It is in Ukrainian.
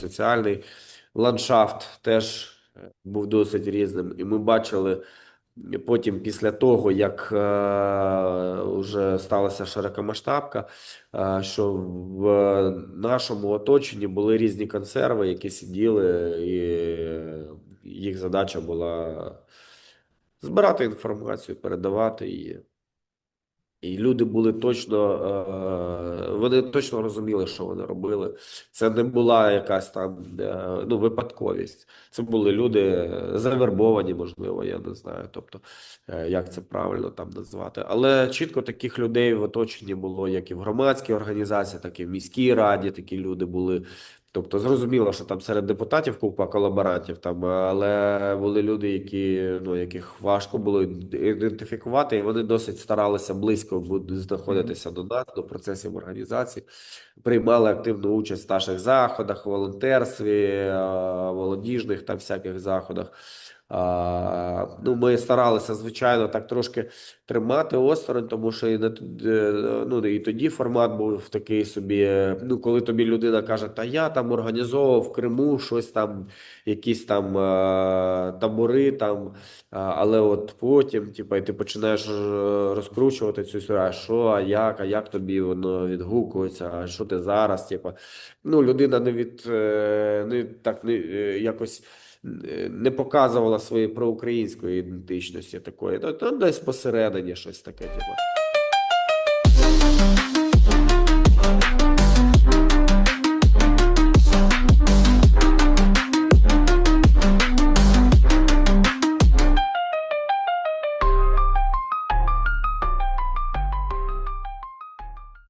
соціальний ландшафт теж е, був досить різним. І ми бачили потім, після того, як е, вже сталася широкомасштабка, е, що в нашому оточенні були різні консерви, які сиділи, і їх задача була збирати інформацію, передавати її. І люди були точно, е, вони точно розуміли, що вони робили. Це не була якась там е, ну, випадковість. Це були люди завербовані, можливо, я не знаю. Тобто, е, як це правильно там назвати. Але чітко таких людей в оточенні було як і в громадській організації, так і в міській раді такі люди були. Тобто зрозуміло, що там серед депутатів купа колаборантів, там, але були люди, які, ну, яких важко було ідентифікувати, і вони досить старалися близько знаходитися до нас, до процесів організації, приймали активну участь в наших заходах, волонтерстві, молодіжних та всяких заходах. Ну, ми старалися, звичайно, так трошки тримати осторонь, тому що і, не, е, ну, і тоді формат був такий собі. Ну, коли тобі людина каже, та я там організовував в Криму щось там, якісь там е, табори там, але от потім, типу, і ти починаєш е, розкручувати цю історію, а що, а як, а як тобі воно відгукується, а що ти зараз, типу. Ну, людина не від не так не якось не показувала своєї проукраїнської ідентичності такої. то, то десь посередині щось таке, типу.